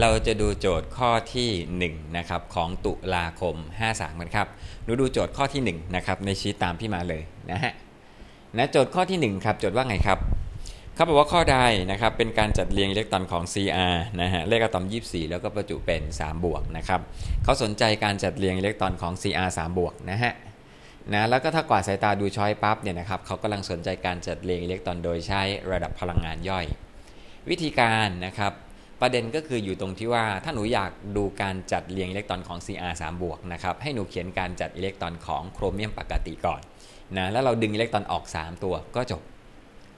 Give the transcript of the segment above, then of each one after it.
เราจะดูโจทย์ข้อที่1นะครับของตุลาคม 53กันครับหนูดูโจทย์ข้อที่1นะครับในชีตตามพี่มาเลยนะฮะนะโจทย์ข้อที่1ครับโจทย์ว่าไงครับเขาบอกว่าข้อใดนะครับเป็นการจัดเรียงอิเล็กตรอนของ Cr นะฮะเลขอะตอม 24 แล้วก็ประจุเป็น 3 บวกนะครับเขาสนใจการจัดเรียงอิเล็กตรอนของ Cr 3 บวกนะฮะนะแล้วก็ถ้ากวาดสายตาดูช้อยปั๊บเนี่ยนะครับเขากำลังสนใจการจัดเรียงอิเล็กตรอนโดยใช้ระดับพลังงานย่อย วิธีการนะครับ ประเด็นก็คืออยู่ตรงที่ว่าถ้าหนูอยากดูการจัดเรียงอิเล็กตรอนของ Cr 3บวกนะครับให้หนูเขียนการจัดอิเล็กตรอนของโครเมียมปกติก่อนนะแล้วเราดึงอิเล็กตรอนออก 3 ตัวก็จบ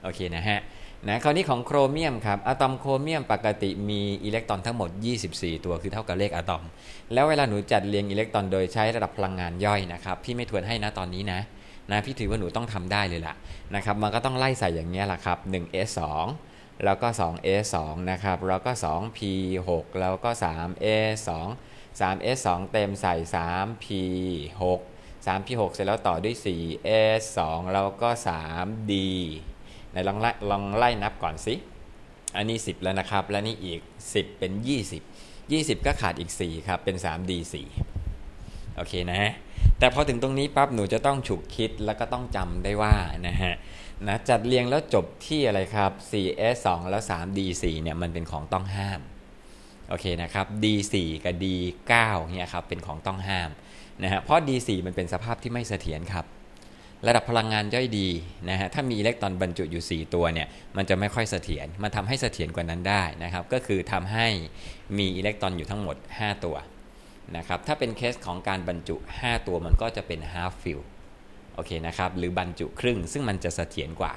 โอเคนะฮะนะคราวนี้ของโครเมียมครับอะตอมโครเมียมปกติมีอิเล็กตรอนทั้งหมด 24 ตัวคือเท่ากับเลขอะตอม แล้วเวลาหนูจัดเรียงอิเล็กตรอนโดยใช้ระดับพลังงานย่อยนะครับพี่ไม่ทวนให้นะตอนนี้นะนะพี่ถือว่าหนูต้องทำได้เลยล่ะนะครับมันก็ต้องไล่ใส่อย่างนี้แหละครับ 1s 2 แล้วก็ 2s 2 นะครับ แล้วก็ 2p 6 แล้วก็ 3s 2 3s 2 เต็มใส่ 3p 6 3p 6 เสร็จแล้วต่อด้วย 4s 2 แล้วก็ 3d ไหนลองไล่ลองไล่นับก่อนสิ อันนี้ 10 แล้วนะครับ และนี่อีก 10 เป็น 20 20 ก็ขาดอีก 4 ครับ เป็น 3D 4 โอเคนะ แต่พอถึงตรงนี้ปั๊บหนูจะต้องฉุกคิดแล้วก็ต้องจำได้ว่านะฮะนะจัดเรียงแล้วจบที่อะไรครับ 4S 2แล้ว 3D 4 เนี่ยมันเป็นของต้องห้ามโอเคนะครับ D 4 กับ D 9 เนี่ยครับเป็นของต้องห้ามนะฮะเพราะ D 4 มันเป็นสภาพที่ไม่เสถียรครับ ระดับพลังงานย่อยดีนะฮะถ้ามีอิเล็กตรอนบรรจุอยู่ 4 ตัวเนี่ยมันจะไม่ค่อยเสถียรมันทำให้เสถียรกว่านั้นได้นะครับก็คือทำให้มีอิเล็กตรอนอยู่ทั้งหมด 5 ตัว นะครับถ้าเป็นเคสของการบรรจุ 5 ตัวมันก็จะเป็น half fill โอเคนะครับหรือบรรจุครึ่งซึ่งมันจะเสถียรกว่า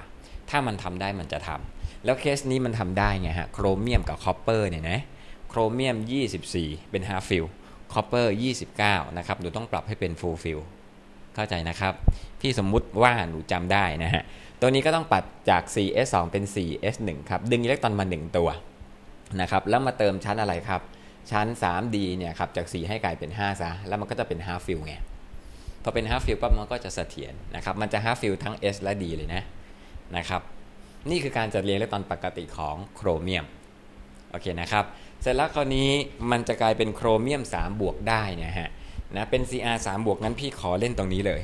ถ้ามันทำได้มันจะทำแล้วเคสนี้มันทำได้ไงฮะโครเมียมกับคอปเปอร์เนี่ยนะโครเมียม 24 เป็น half fill คอปเปอร์29 นะครับหนูต้องปรับให้เป็น full fill เข้าใจนะครับพี่สมมุติว่าหนูจำได้นะฮะตัวนี้ก็ต้องปัดจาก 4s2 เป็น 4s1 ครับดึงอิเล็กตรอนมา 1 ตัวนะครับแล้วมาเติมชั้นอะไรครับ ชั้น 3d เนี่ยครับจาก 4 ให้กลายเป็น 5 ซะ แล้วมันก็จะเป็น half fill ไง พอเป็น half fill ปั๊บมันก็จะเสถียรนะครับ มันจะ half fill ทั้ง s และ d เลยนะนะครับ นี่คือการจัดเรียงอิเล็กตรอนปกติของโครเมียม โอเคนะครับ เสร็จแล้วคราวนี้มันจะกลายเป็นโครเมียม 3 บวกได้นะฮะ นะ เป็น Cr 3บวกงั้นพี่ขอเล่นตรงนี้เลย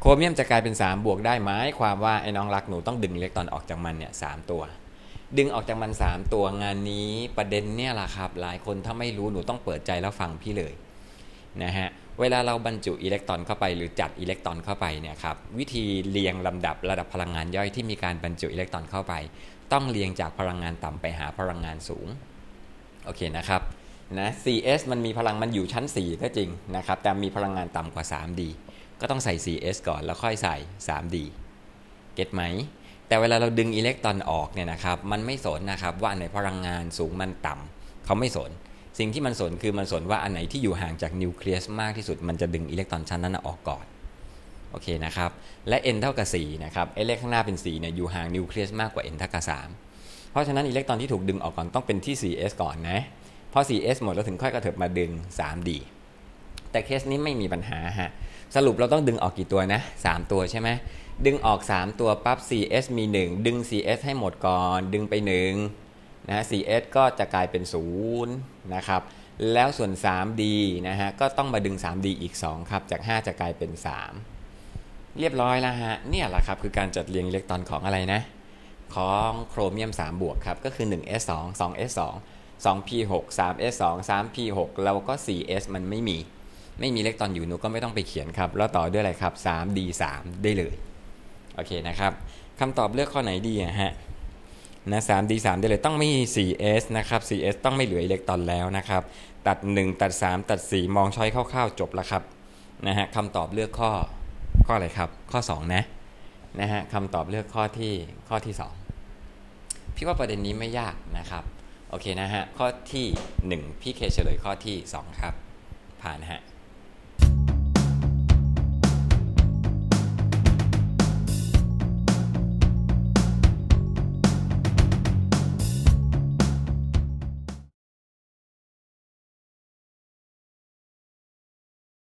โครเมียมจะกลายเป็น 3 บวกได้ไหมความว่าไอ้น้องรักหนูต้องดึงอิเล็กตรอนออกจากมันเนี่ยสตัว ดึงออกจากมัน3ตัวงานนี้ประเด็นเนี่ยแหละครับ หลายคนถ้าไม่รู้หนูต้องเปิดใจแล้วฟังพี่เลยนะฮะเวลาเราบรรจุอิเล็กตรอนเข้าไปหรือจัดอิเล็กตรอนเข้าไปเนี่ยครับวิธีเรียงลำดับระดับพลังงานย่อยที่มีการบรรจุอิเล็กตรอนเข้าไป ต้องเรียงจากพลังงานต่ำไปหาพลังงานสูงโอเคนะครับนะ 4s มันมีพลังมันอยู่ชั้น 4 ก็จริงนะครับแต่มีพลังงานต่ำกว่า 3d ก็ต้องใส่ 4s ก่อนแล้วค่อยใส่ 3d เก็ตไหม แต่เวลาเราดึงอิเล็กตรอนออกเนี่ยนะครับ มันไม่สนนะครับว่าอันไหนพลังงานสูงมันต่ำเขาไม่สน สิ่งที่มันสนคือมันสนว่าอันไหนที่อยู่ห่างจากนิวเคลียสมากที่สุด มันจะดึงอิเล็กตรอนชั้นนั้นออกก่อนโอเคนะครับ และ n เท่ากับ4นะครับไอ้เลขข้างหน้าเป็น4เนี่ยอยู่ห่างนิวเคลียสมากกว่า n เท่ากับ3เพราะฉะนั้นอิเล็กตรอนที่ถูกดึงออกก่อนต้องเป็นที่ 4s ก่อนนะพอ 4s หมดแล้วถึงค่อยกระเถิบมาดึง 3d แต่เคสนี้ไม่มีปัญหาฮะ สรุปเราต้องดึงออกกี่ตัวนะ 3 ตัวใช่ไหม ดึงออก 3 ตัวปั๊บ 4s มี 1 ดึง 4s ให้หมดก่อน ดึงไป1นะ 4s ก็จะกลายเป็น 0 นะครับ แล้วส่วน 3d นะฮะ ก็ต้องมาดึง 3d อีก 2 ครับ จาก 5 จะกลายเป็น 3 เรียบร้อยแล้วฮะ เนี่ยแหละครับ คือการจัดเรียงอิเล็กตรอนของอะไรนะ ของโครเมียม 3 บวกครับ ก็คือ 1s 2 2s 2 2p6 3s2 3p6 แล้วก็ 4s มันไม่มี ไม่มีเลขตอนอยู่หนูก็ไม่ต้องไปเขียนครับ แล้วต่อด้วยอะไรครับ 3d3 ได้เลย โอเคนะครับคำตอบเลือกข้อไหนดีอะฮะนะ 3d3 ได้เลยต้องไม่ 4s นะครับ 4s ต้องไม่เหลืออิเล็กตรอนแล้วนะครับ ตัด 1 ตัด 3 ตัด 4 มองช้อยคร่าวๆจบแล้วครับนะฮะคำตอบเลือกข้อข้ออะไรครับ ข้อ 2 นะนะฮะคำตอบเลือกข้อที่ข้อที่ 2 พี่ว่าประเด็นนี้ไม่ยากนะครับ โอเคนะฮะ ข้อที่ 1 พี่เคเฉลยข้อที่ 2 ครับ ผ่านฮะ